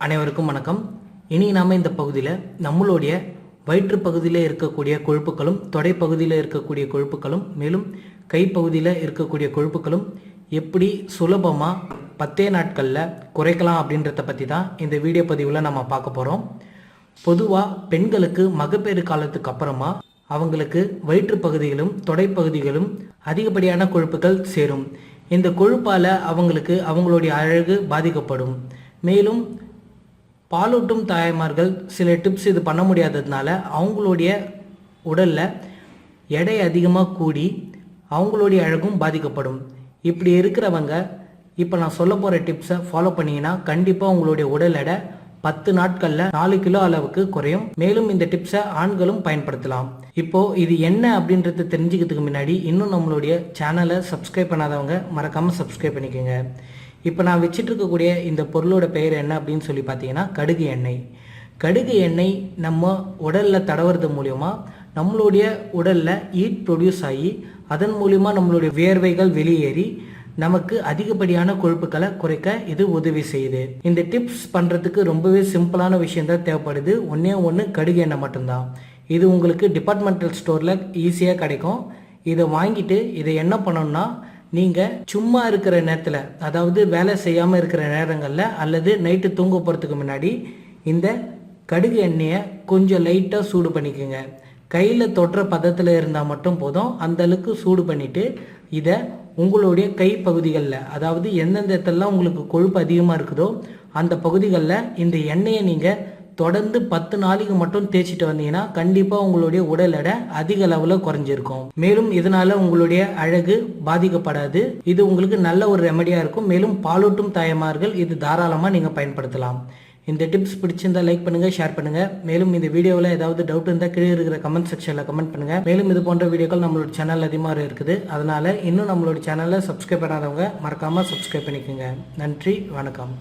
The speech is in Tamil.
அனைவருக்கும் வணக்கம். இனி நாம் இந்த பகுதியில் நம்மளுடைய வயிற்று பகுதியில் இருக்கக்கூடிய கொழுப்புகளும் தொடை பகுதியில் இருக்கக்கூடிய கொழுப்புகளும் மேலும் கைப்பகுதியில் இருக்கக்கூடிய கொழுப்புகளும் எப்படி சுலபமாக பத்தே நாட்களில் குறைக்கலாம் அப்படின்றத பற்றி தான் இந்த வீடியோ பதிவில் நம்ம பார்க்க போகிறோம் பொதுவாக பெண்களுக்கு மகப்பேறு காலத்துக்கு அப்புறமா அவங்களுக்கு வயிற்று பகுதிகளும் தொடைப்பகுதிகளும் அதிகப்படியான கொழுப்புகள் சேரும். இந்த கொழுப்பால் அவங்களுக்கு அவங்களுடைய அழகு பாதிக்கப்படும். மேலும் பாலூட்டும் தாய்மார்கள் சில டிப்ஸ் இது பண்ண முடியாததுனால அவங்களுடைய உடலில் எடை அதிகமாக கூடி அவங்களுடைய அழகும் பாதிக்கப்படும். இப்படி இருக்கிறவங்க இப்போ நான் சொல்ல போகிற டிப்ஸை ஃபாலோ பண்ணிங்கன்னா கண்டிப்பாக உங்களுடைய உடல் எடை பத்து நாட்களில் நாலு கிலோ அளவுக்கு குறையும். மேலும் இந்த டிப்ஸை ஆண்களும் பயன்படுத்தலாம். இப்போ இது என்ன அப்படின்றத தெரிஞ்சுக்கிறதுக்கு முன்னாடி இன்னும் நம்மளுடைய சேனலை சப்ஸ்கிரைப் பண்ணாதவங்க மறக்காமல் சப்ஸ்கிரைப் பண்ணிக்கோங்க. இப்போ நான் வச்சிட்டு இருக்கக்கூடிய இந்த பொருளோட பெயர் என்ன அப்படின்னு சொல்லி பார்த்தீங்கன்னா கடுகு எண்ணெய். கடுகு எண்ணெய் நம்ம உடலில் தடவுறது மூலயமா நம்மளுடைய உடலில் ஈட் ப்ரொடியூஸ் ஆகி அதன் மூலயமா நம்மளுடைய வியர்வைகள் வெளியேறி நமக்கு அதிகப்படியான கொழுப்புகளை குறைக்க இது உதவி செய்யுது. இந்த டிப்ஸ் பண்ணுறதுக்கு ரொம்பவே சிம்பிளான விஷயந்தான் தேவைப்படுது. ஒன்றே ஒன்று கடுகு எண்ணெய் மட்டும்தான். இது உங்களுக்கு டிபார்ட்மெண்டல் ஸ்டோரில் ஈஸியாக கிடைக்கும். இதை வாங்கிட்டு இதை என்ன பண்ணணும்னா நீங்கள் சும்மா இருக்கிற நேரத்தில் அதாவது வேலை செய்யாமல் இருக்கிற நேரங்களில் அல்லது நைட்டு தூங்க போகிறதுக்கு முன்னாடி இந்த கடுகு எண்ணெயை கொஞ்சம் லைட்டாக சூடு பண்ணிக்கோங்க. கையில் தொற்ற பதத்தில் இருந்தால் மட்டும் போதும். அந்த அளவுக்கு சூடு பண்ணிவிட்டு இதை உங்களுடைய கை பகுதிகளில் அதாவது எந்தெந்த இடத்துலலாம் உங்களுக்கு கொழுப்பு அதிகமாக இருக்குதோ அந்த பகுதிகளில் இந்த எண்ணெயை நீங்கள் தொடர்ந்து பத்து நாளைக்கு மட்டும் தேய்ச்சிட்டு வந்தீங்கன்னா கண்டிப்பாக உங்களுடைய உடல் எடை அதிக அளவில் குறைஞ்சிருக்கும். மேலும் இதனால உங்களுடைய அழகு பாதிக்கப்படாது. இது உங்களுக்கு நல்ல ஒரு ரெமடியாக இருக்கும். மேலும் பாலூட்டும் தாயமார்கள் இது தாராளமாக நீங்கள் பயன்படுத்தலாம். இந்த டிப்ஸ் பிடிச்சிருந்தா லைக் பண்ணுங்க ஷேர் பண்ணுங்க. மேலும் இந்த வீடியோவில் ஏதாவது டவுட் இருந்தால் கீழே இருக்கிற கமெண்ட் செக்ஷனில் கமெண்ட் பண்ணுங்க. மேலும் இது போன்ற வீடியோக்கள் நம்மளோட சேனல் அதிகமாக இருக்குது. அதனால இன்னும் நம்மளோட சேனலை சப்ஸ்கிரைப் பண்ணாதவங்க மறக்காமல் சப்ஸ்கிரைப் பண்ணிக்கோங்க. நன்றி வணக்கம்.